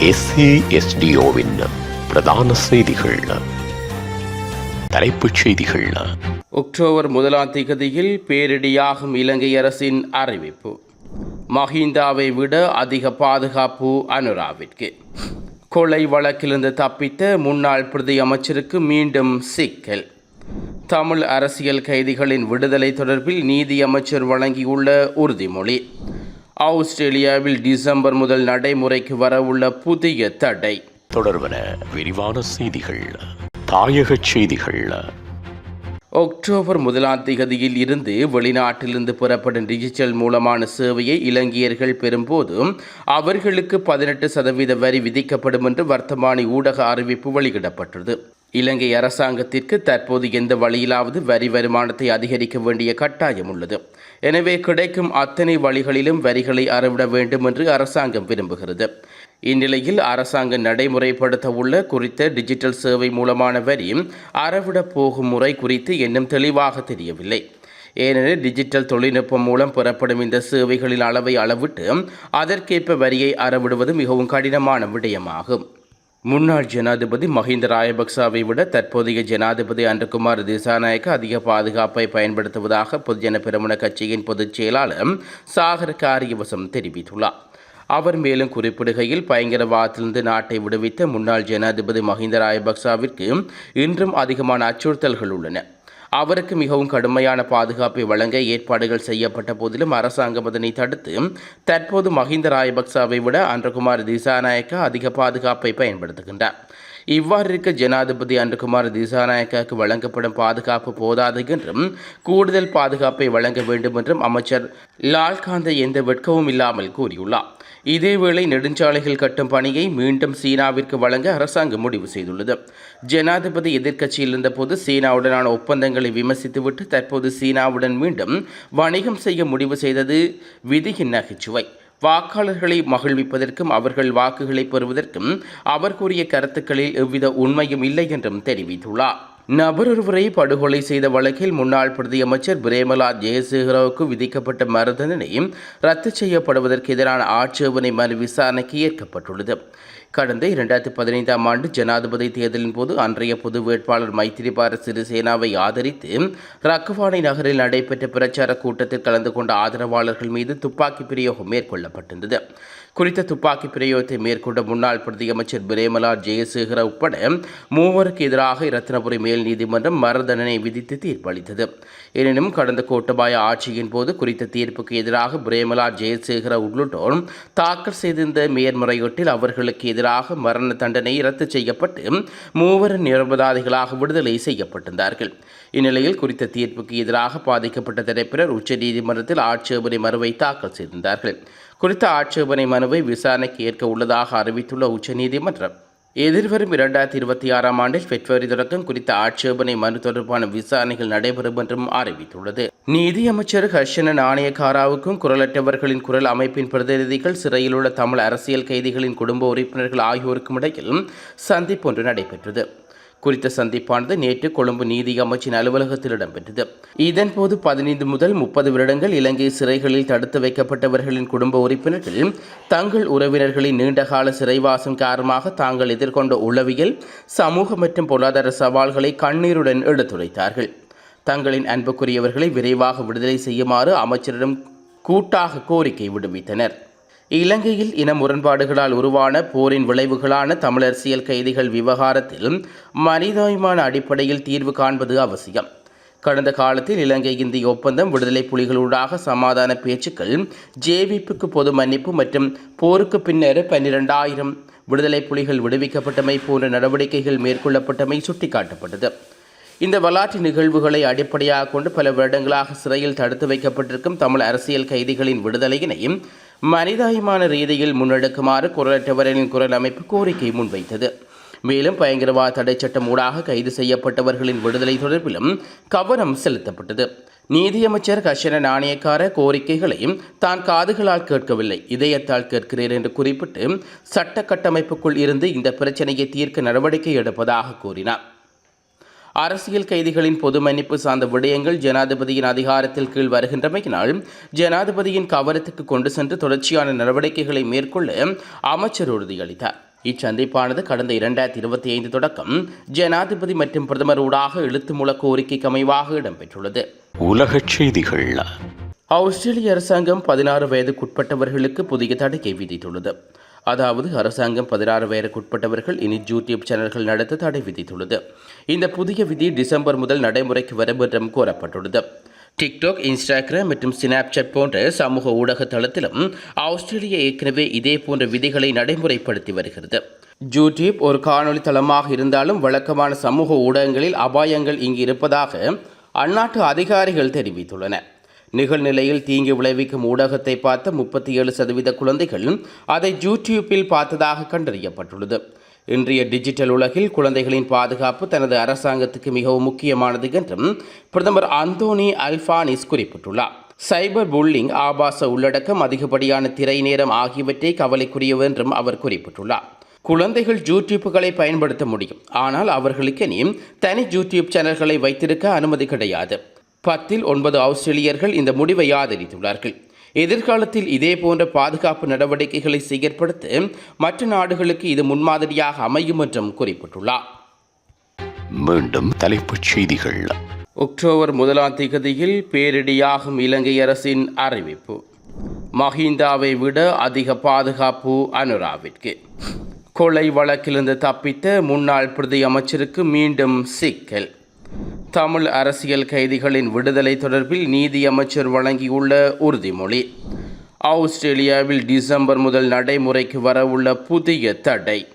எஸ்ஏஎஸ்டிஓவின் பிரதான செய்திகள். தலைப்புச் செய்திகள். அக்டோபர் முதலாம் திகதியில் பேரிடியாகும் இலங்கை அரசின் அறிவிப்பு. மஹிந்தாவை விட அதிக பாதுகாப்பு அனுராவிற்கு. கொலை வழக்கிலிருந்து தப்பித்த முன்னாள் பிரதி அமைச்சருக்கு மீண்டும் சிக்கல். தமிழ் அரசியல் கைதிகளின் விடுதலை தொடர்பில் நீதி அமைச்சர் வழங்கியுள்ள உறுதிமொழி. ஆஸ்திரேலியாவில் டிசம்பர் முதல் நடைமுறைக்கு வரவுள்ள புதிய தடை. தொடர்பன விரிவான செய்திகள் தாயகச் செய்திகள். அக்டோபர் முதலாம் திகதியில் இருந்து வெளிநாட்டிலிருந்து பெறப்படும் டிஜிட்டல் மூலமான சேவையை இலங்கையர்கள் பெறும்போது அவர்களுக்கு பதினெட்டு சதவீத வரி விதிக்கப்படும் என்று வர்த்தமானி ஊடக அறிவிப்பு வெளியிடப்பட்டது. இலங்கை அரசாங்கத்திற்கு தற்போது எந்த வழியிலாவது வரி வருமானத்தை அதிகரிக்க வேண்டிய கட்டாயம் உள்ளது. எனவே கிடைக்கும் அத்தனை வழிகளிலும் வரிகளை அறவிட வேண்டும் என்று அரசாங்கம் விரும்புகிறது. இந்நிலையில் அரசாங்கம் நடைமுறைப்படுத்த உள்ள குறித்த டிஜிட்டல் சேவை மூலமான வரி அறவிட போகும் முறை குறித்து இன்னும் தெளிவாக தெரியவில்லை. ஏனெனில் டிஜிட்டல் தொழில்நுட்பம் மூலம் பெறப்படும் இந்த சேவைகளின் அளவை அளவிட்டு அதற்கேற்ப வரியை அறவிடுவது மிகவும் கடினமான விடயமாகும். முன்னாள் ஜனாதிபதி மஹிந்த ராயபக்சாவை விட தற்போதைய ஜனாதிபதி அன்றகுமார் திசாநாயக்க அதிக பாதுகாப்பை பயன்படுத்துவதாக பொதுஜன பெருமன கட்சியின் பொதுச் செயலாளர் சாகர் காரியவசம் தெரிவித்துள்ளார். அவர் மேலும் குறிப்பிடுகையில் பயங்கரவாதத்திலிருந்து நாட்டை விடுவித்த முன்னாள் ஜனாதிபதி மஹிந்த ராயபக்சாவிற்கு இன்றும் அதிகமான அச்சுறுத்தல்கள் உள்ளன. அவருக்கு மிகவும் கடுமையான பாதுகாப்பை வழங்க ஏற்பாடுகள் செய்யப்பட்ட போதிலும் அரசாங்கம் அதனை தடுத்து தற்போது மஹிந்த ராயபக்சாவை விட அன்றகுமார் திசாநாயக்க அதிக பாதுகாப்பை பயன்படுத்துகின்றார். இவ்வாறு இருக்க ஜனாதிபதி அன்றுகுமார் திசாநாயக்காவுக்கு வழங்கப்படும் பாதுகாப்பு போதாது என்றும் கூடுதல் பாதுகாப்பை வழங்க வேண்டும் என்றும் அமைச்சர் லால்காந்தை எந்த வெட்கமும் இல்லாமல் கூறியுள்ளார். இதேவேளை நெடுஞ்சாலைகள் கட்டும் பணியை மீண்டும் சீனாவிற்கு வழங்க அரசாங்கம் முடிவு செய்துள்ளது. ஜனாதிபதி எதிர்க்கட்சியில் இருந்தபோது சீனாவுடனான ஒப்பந்தங்களை விமர்சித்துவிட்டு தற்போது சீனாவுடன் மீண்டும் வணிகம் செய்ய முடிவு செய்தது விதியின் நகைச்சுவை. வாக்காளர்களை மகிழ்விப்பதற்கும் அவர்கள் வாக்குகளை பெறுவதற்கும் அவர் கூறிய கருத்துக்களில் எவ்வித உண்மையும் இல்லை என்றும் தெரிவித்துள்ளார். நபரொருவரை படுகொலை செய்த வழக்கில் முன்னாள் பிரதியமைச்சர் பிரேமலா ஜெயசேகராவுக்கு விதிக்கப்பட்ட மரணதண்டனை ரத்து செய்யப்படுவதற்கு எதிரான ஆட்சேபனை மனு விசாரணைக்கு ஏற்கப்பட்டுள்ளது. கடந்த இரண்டாயிரத்தி பதினைந்தாம் ஆண்டு ஜனாதிபதி தேர்தலின் போது அன்றைய பொது வேட்பாளர் மைத்திரிபால சிறிசேனாவை ஆதரித்து ரக்குவானை நகரில் நடைபெற்ற பிரச்சார கூட்டத்தில் கலந்து கொண்ட ஆதரவாளர்கள் மீது துப்பாக்கி பிரயோகம் மேற்கொள்ளப்பட்டிருந்தது. குறித்த துப்பாக்கி பிரயோகத்தை மேற்கொண்ட முன்னாள் பிரதியமைச்சர் பிரேமலா ஜெயசேகர உட்பட மூவருக்கு எதிராக ரத்னபுரி மேல் நீதிமன்றம் மரதண்டனை விதித்து தீர்ப்பளித்தது. எனினும் கடந்த கோட்டபாய ஆட்சியின் போது குறித்த தீர்ப்புக்கு எதிராக பிரேமலா ஜெயசேகர உள்ளிட்டோர் தாக்கல் செய்திருந்த மேற்முறையீட்டில் அவர்களுக்கு எதிராக மரண தண்டனை ரத்து செய்யப்பட்டு மூவர் நிரபராதிகளாக விடுதலை செய்யப்பட்டிருந்தார்கள். இந்நிலையில் குறித்த தீர்ப்புக்கு எதிராக பாதிக்கப்பட்ட தரப்பினர் உச்சநீதிமன்றத்தில் ஆட்சேபனை மறுவை தாக்கல் செய்திருந்தார்கள். குறித்த ஆட்சேபனை மனுவை விசாரணைக்கு ஏற்க உள்ளதாக அறிவித்துள்ள உச்சநீதிமன்றம் எதிர்வரும் இரண்டாயிரத்தி இருபத்தி ஆறாம் ஆண்டில் பிப்ரவரி தொடக்கம் குறித்த ஆட்சேபனை மனு தொடர்பான விசாரணைகள் நடைபெறும் என்றும் அறிவித்துள்ளது. நீதியமைச்சர் ஹர்ஷன நாணயக்காராவுக்கும் குரலற்றவர்களின் குரல் அமைப்பின் பிரதிநிதிகள் சிறையில் உள்ள தமிழ் அரசியல் கைதிகளின் குடும்ப உறுப்பினர்கள் ஆகியோருக்கும் இடையில் சந்திப்பு ஒன்று நடைபெற்றது. குறித்த சந்திப்பானது நேற்று கொழும்பு நீதி அமைச்சின் அலுவலகத்தில் இடம்பெற்றது. இதன்போது பதினைந்து முதல் முப்பது வருடங்கள் இலங்கை சிறைகளில் தடுத்து வைக்கப்பட்டவர்களின் குடும்ப உறுப்பினர்கள் தங்கள் உறவினர்களின் நீண்டகால சிறைவாசம் காரணமாக தாங்கள் எதிர்கொண்ட உளவியல் சமூக மற்றும் பொருளாதார சவால்களை கண்ணீருடன் எடுத்துரைத்தார்கள். தங்களின் அன்புக்குரியவர்களை விரைவாக விடுதலை செய்யுமாறு அமைச்சரிடம் கூட்டாக கோரிக்கை விடுவித்தனர். இலங்கையில் இன முரண்பாடுகளால் உருவான போரின் விளைவுகளான தமிழரசியல் கைதிகள் விவகாரத்தில் மனிதாயமான அடிப்படையில் தீர்வு காண்பது அவசியம். கடந்த காலத்தில் இலங்கை இந்திய ஒப்பந்தம் விடுதலை புலிகளூடாக சமாதான பேச்சுக்கள் ஜேவிப்புக்கு பொது மன்னிப்பு மற்றும் போருக்கு பின்னர் பன்னிரெண்டாயிரம் விடுதலை புலிகள் விடுவிக்கப்பட்டமை போன்ற நடவடிக்கைகள் மேற்கொள்ளப்பட்டமை சுட்டிக்காட்டப்பட்டது. இந்த வரலாற்று நிகழ்வுகளை அடிப்படையாக கொண்டு பல வருடங்களாக சிறையில் தடுத்து வைக்கப்பட்டிருக்கும் தமிழ் அரசியல் கைதிகளின் விடுதலையினையும் மனிதாயமான ரீதியில் முன்னெடுக்குமாறு குரலற்றவர்களின் குரல் அமைப்பு கோரிக்கை முன்வைத்தது. மேலும் பயங்கரவாத தடை சட்டம் ஊடாக கைது செய்யப்பட்டவர்களின் விடுதலை தொடர்பிலும் கவனம் செலுத்தப்பட்டது. நீதியமைச்சர் கஷன நாணயக்கார கோரிக்கைகளையும் தான் காதுகளால் கேட்கவில்லை. இதயத்தால் கேட்கிறேன் என்று குறிப்பிட்டு சட்ட கட்டமைப்புக்குள் இருந்து இந்த பிரச்சனையை தீர்க்க நடவடிக்கை எடுப்பதாக கூறினார். அரசியல் கைதிகளின் பொது மன்னிப்பு சார்ந்த விடயங்கள் ஜனாதிபதியின் அதிகாரத்தில் கீழ் வருகின்றமையினால் ஜனாதிபதியின் கவனத்துக்கு கொண்டு சென்று தொடர்ச்சியான நடவடிக்கைகளை மேற்கொள்ள அமைச்சர் உறுதியளித்தார். இச்சந்திப்பானது கடந்த இரண்டாயிரத்தி இருபத்தி ஐந்து தொடக்கம் ஜனாதிபதி மற்றும் பிரதமர் ஊடாக எழுத்து மூல கோரிக்கைக்கு அமைவாக இடம்பெற்றுள்ளது. உலகச் செய்திகள். ஆஸ்திரேலிய அரசாங்கம் பதினாறு வயதுக்குட்பட்டவர்களுக்கு புதிய தடையை விதித்துள்ளது. அதாவது அரசாங்கம் பதினாறு பேருக்குட்பட்டவர்கள் இனி யூடியூப் சேனல்கள் நடத்த தடை விதித்துள்ளது. இந்த புதிய விதி டிசம்பர் முதல் நடைமுறைக்கு வரும் என்றும் கூறப்பட்டுள்ளது. டிக்டாக் இன்ஸ்டாகிராம் மற்றும் ஸ்னாப்சாட் போன்ற சமூக ஊடக தளத்திலும் ஆஸ்திரேலியா ஏற்கனவே இதே போன்ற விதிகளை நடைமுறைப்படுத்தி வருகிறது. யூடியூப் ஒரு காணொளி தளமாக இருந்தாலும் வழக்கமான சமூக ஊடகங்களில் அபாயங்கள் இங்கு இருப்பதாக அந்நாட்டு அதிகாரிகள் தெரிவித்துள்ளனர். நிகழ்நிலையில் தீங்கு விளைவிக்கும் ஊடகத்தை பார்த்த முப்பத்தி ஏழு சதவீத குழந்தைகள் அதை யூடியூப்பில் பார்த்ததாக கண்டறியப்பட்டுள்ளது. இன்றைய டிஜிட்டல் உலகில் குழந்தைகளின் பாதுகாப்பு தனது அரசாங்கத்துக்கு மிகவும் முக்கியமானது என்றும் பிரதமர் அந்தோனி அல்பானிஸ் குறிப்பிட்டுள்ளார். சைபர் புல்லிங் ஆபாச உள்ளடக்கம் அதிகப்படியான திரை நேரம் ஆகியவற்றை கவலைக்குரியவென்றும் அவர் குறிப்பிட்டுள்ளார். குழந்தைகள் யூடியூப்புகளை பயன்படுத்த முடியும். ஆனால் அவர்களுக்கெனி தனி யூடியூப் சேனல்களை வைத்திருக்க அனுமதி கிடையாது. பத்தில் ஒன்பது ஆஸ்திரேலியர்கள் இந்த முடிவை ஆதரித்துள்ளார்கள். எதிர்காலத்தில் இதே போன்ற பாதுகாப்பு நடவடிக்கைகளை செயற்படுத்த மற்ற நாடுகளுக்கு இது முன்மாதிரியாக அமையும் என்றும் குறிப்பிட்டுள்ளார். மீண்டும் தலைப்புச் செய்திகள். அக்டோபர் முதலாம் திகதியில் பேரிடியாகும் இலங்கை அரசின் அறிவிப்பு. மஹிந்தாவை விட அதிக பாதுகாப்பு அனுராவிற்கு. கொலை வழக்கிலிருந்து தப்பித்த முன்னாள் பிரதி அமைச்சருக்கு மீண்டும் சிக்கல். தமிழ் அரசியல் கைதிகளின் விடுதலை தொடர்பில் நீதி அமைச்சர் வழங்கியுள்ள உறுதிமொழி. ஆஸ்திரேலியாவில் டிசம்பர் முதல் நடைமுறைக்கு வரவுள்ள புதிய தடை.